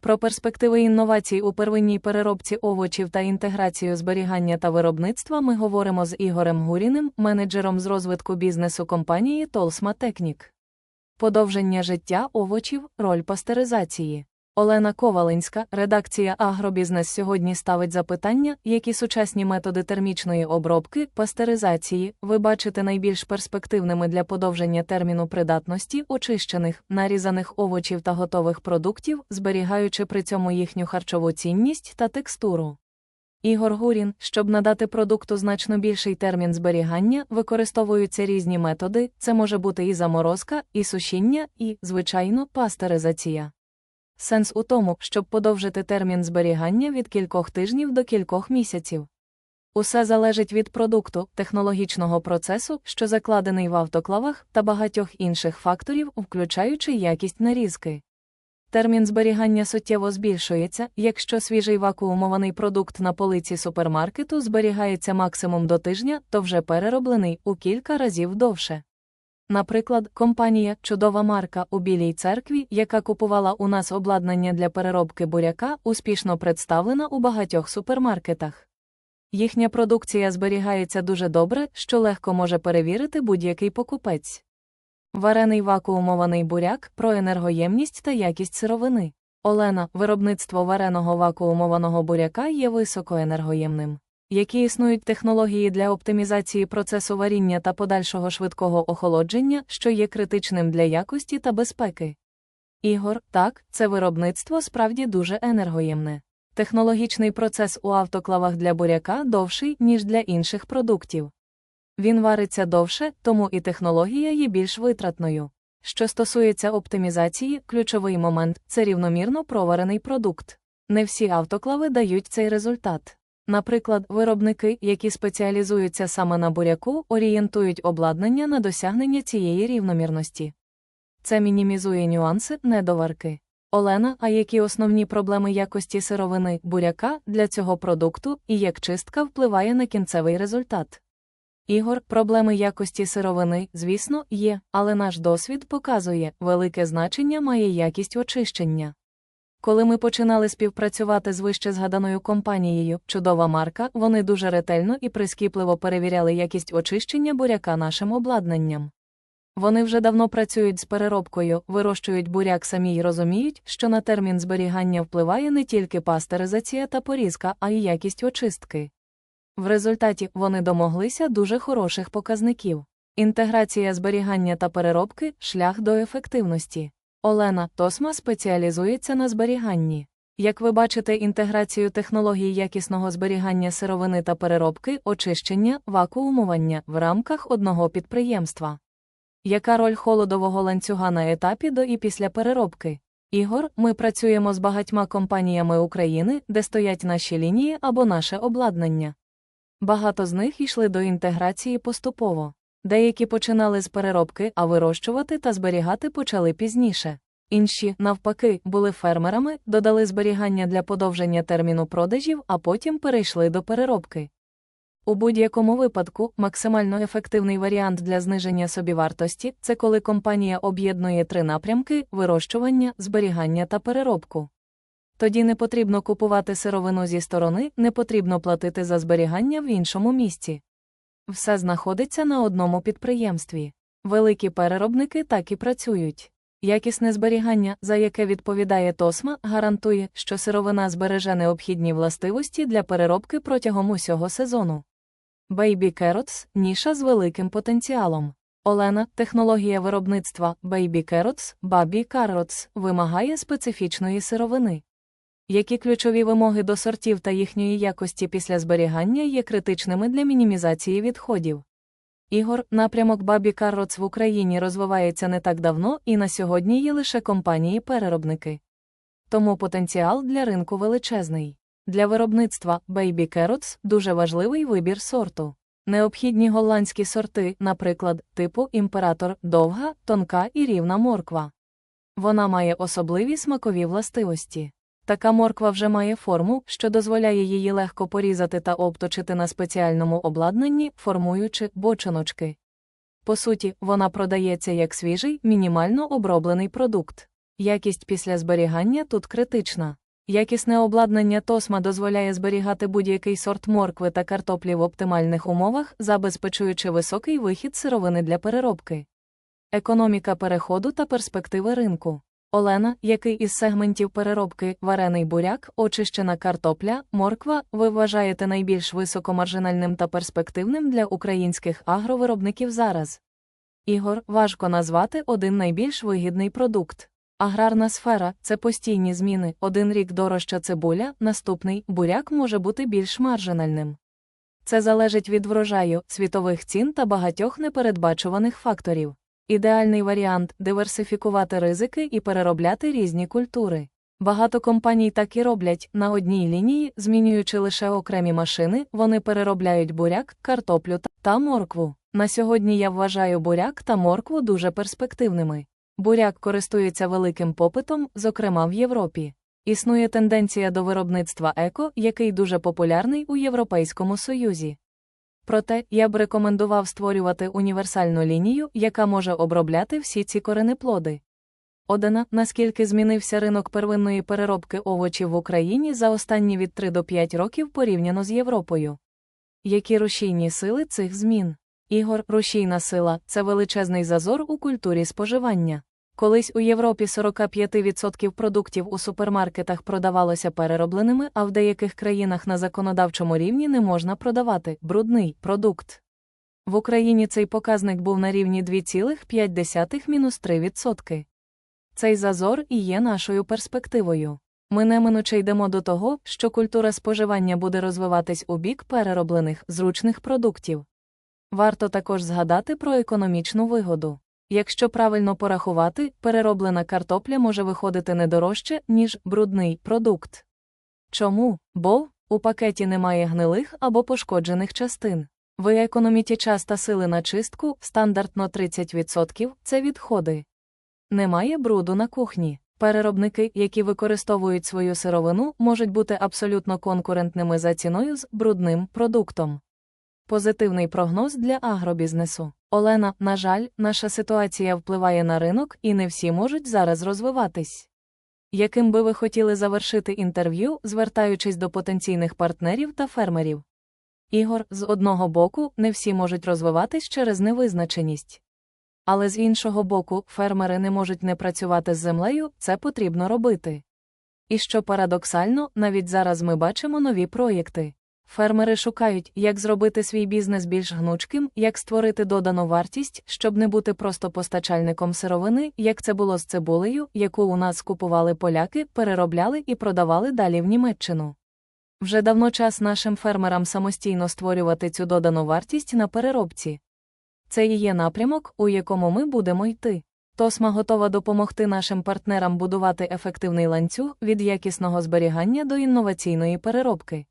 Про перспективи інновацій у первинній переробці овочів та інтеграцію зберігання та виробництва ми говоримо з Ігорем Гуріним, менеджером з розвитку бізнесу компанії Толсма Технік. Подовження життя овочів, роль пастеризації. Олена Ковалинська, редакція Агробізнес сьогодні ставить запитання, які сучасні методи термічної обробки, пастеризації ви бачите найбільш перспективними для подовження терміну придатності очищених, нарізаних овочів та готових продуктів, зберігаючи при цьому їхню харчову цінність та текстуру. Ігор Гурін, щоб надати продукту значно більший термін зберігання, використовуються різні методи, це може бути і заморозка, і сушіння, і, звичайно, пастеризація. Сенс у тому, щоб подовжити термін зберігання від кількох тижнів до кількох місяців. Усе залежить від продукту, технологічного процесу, що закладений в автоклавах, та багатьох інших факторів, включаючи якість нарізки. Термін зберігання суттєво збільшується, якщо свіжий вакуумований продукт на полиці супермаркету зберігається максимум до тижня, то вже перероблений у кілька разів довше. Наприклад, компанія Чудова марка у Білій церкві, яка купувала у нас обладнання для переробки буряка, успішно представлена у багатьох супермаркетах. Їхня продукція зберігається дуже добре, що легко може перевірити будь-який покупець. Варений вакуумований буряк про енергоємність та якість сировини. Олена, виробництво вареного вакуумованого буряка є високоенергоємним. Які існують технології для оптимізації процесу варіння та подальшого швидкого охолодження, що є критичним для якості та безпеки? Ігор, так, це виробництво справді дуже енергоємне. Технологічний процес у автоклавах для буряка довший, ніж для інших продуктів. Він вариться довше, тому і технологія є більш витратною. Що стосується оптимізації, ключовий момент це рівномірно проварений продукт. Не всі автоклави дають цей результат. Наприклад, виробники, які спеціалізуються саме на буряку, орієнтують обладнання на досягнення цієї рівномірності. Це мінімізує нюанси недоварки. Олена, а які основні проблеми якості сировини буряка для цього продукту і як чистка впливає на кінцевий результат? Ігор, проблеми якості сировини, звісно, є, але наш досвід показує, велике значення має якість очищення. Коли ми починали співпрацювати з вище згаданою компанією, чудова марка, вони дуже ретельно і прискіпливо перевіряли якість очищення буряка нашим обладнанням. Вони вже давно працюють з переробкою, вирощують буряк самі й розуміють, що на термін зберігання впливає не тільки пастеризація та порізка, а й якість очистки. В результаті вони домоглися дуже хороших показників. Інтеграція зберігання та переробки шлях до ефективності. Олена Тосма спеціалізується на зберіганні. Як ви бачите, інтеграцію технологій якісного зберігання сировини та переробки, очищення, вакуумування в рамках одного підприємства. Яка роль холодового ланцюга на етапі до і після переробки? Ігор, ми працюємо з багатьма компаніями України, де стоять наші лінії або наше обладнання. Багато з них йшли до інтеграції поступово. Деякі починали з переробки, а вирощувати та зберігати почали пізніше. Інші, навпаки, були фермерами, додали зберігання для подовження терміну продажів, а потім перейшли до переробки. У будь-якому випадку, максимально ефективний варіант для зниження собівартості це коли компанія об'єднує три напрямки вирощування, зберігання та переробку. Тоді не потрібно купувати сировину зі сторони, не потрібно платити за зберігання в іншому місці. Все знаходиться на одному підприємстві. Великі переробники так і працюють. Якісне зберігання, за яке відповідає Тосма, гарантує, що сировина збереже необхідні властивості для переробки протягом усього сезону. Baby Carrots – ніша з великим потенціалом. Олена, технологія виробництва Baby Carrots, Baby Carrots вимагає специфічної сировини. Які ключові вимоги до сортів та їхньої якості після зберігання є критичними для мінімізації відходів? Ігор, напрямок Бабі Карроц в Україні розвивається не так давно і на сьогодні є лише компанії-переробники. Тому потенціал для ринку величезний. Для виробництва Baby Carrots дуже важливий вибір сорту. Необхідні голландські сорти, наприклад, типу імператор, довга, тонка і рівна морква. Вона має особливі смакові властивості. Така морква вже має форму, що дозволяє її легко порізати та обточити на спеціальному обладнанні, формуючи бочоночки. По суті, вона продається як свіжий, мінімально оброблений продукт. Якість після зберігання тут критична. Якісне обладнання Тосма дозволяє зберігати будь-який сорт моркви та картоплі в оптимальних умовах, забезпечуючи високий вихід сировини для переробки. Економіка переходу та перспективи ринку. Олена, який із сегментів переробки, варений буряк, очищена картопля, морква, ви вважаєте найбільш високомаржинальним та перспективним для українських агровиробників зараз. Ігор, важко назвати один найбільш вигідний продукт. Аграрна сфера це постійні зміни. Один рік дорожча цибуля, наступний буряк може бути більш маржинальним. Це залежить від врожаю, світових цін та багатьох непередбачуваних факторів. Ідеальний варіант диверсифікувати ризики і переробляти різні культури. Багато компаній так і роблять на одній лінії, змінюючи лише окремі машини, вони переробляють буряк, картоплю та- моркву. На сьогодні я вважаю буряк та моркву дуже перспективними. Буряк користується великим попитом, зокрема в Європі. Існує тенденція до виробництва еко, який дуже популярний у Європейському Союзі. Проте я б рекомендував створювати універсальну лінію, яка може обробляти всі ці коренеплоди. Одина, наскільки змінився ринок первинної переробки овочів в Україні за останні від 3 до 5 років порівняно з Європою. Які рушійні сили цих змін? Ігор, рушійна сила це величезний зазор у культурі споживання. Колись у Європі 45% продуктів у супермаркетах продавалося переробленими, а в деяких країнах на законодавчому рівні не можна продавати брудний продукт. В Україні цей показник був на рівні 2,5-3%. Цей зазор і є нашою перспективою. Ми неминуче йдемо до того, що культура споживання буде розвиватись у бік перероблених зручних продуктів. Варто також згадати про економічну вигоду. Якщо правильно порахувати, перероблена картопля може виходити не дорожче, ніж брудний продукт. Чому? Бо у пакеті немає гнилих або пошкоджених частин. Ви економіті час та сили на чистку, стандартно 30% це відходи. Немає бруду на кухні. Переробники, які використовують свою сировину, можуть бути абсолютно конкурентними за ціною з брудним продуктом. Позитивний прогноз для агробізнесу. Олена, на жаль, наша ситуація впливає на ринок, і не всі можуть зараз розвиватись. Яким би ви хотіли завершити інтерв'ю, звертаючись до потенційних партнерів та фермерів? Ігор, з одного боку, не всі можуть розвиватись через невизначеність. Але з іншого боку, фермери не можуть не працювати з землею, це потрібно робити. І що парадоксально, навіть зараз ми бачимо нові проєкти. Фермери шукають, як зробити свій бізнес більш гнучким, як створити додану вартість, щоб не бути просто постачальником сировини, як це було з цибулею, яку у нас купували поляки, переробляли і продавали далі в Німеччину. Вже давно час нашим фермерам самостійно створювати цю додану вартість на переробці. Це і є напрямок, у якому ми будемо йти. Тосма готова допомогти нашим партнерам будувати ефективний ланцюг від якісного зберігання до інноваційної переробки.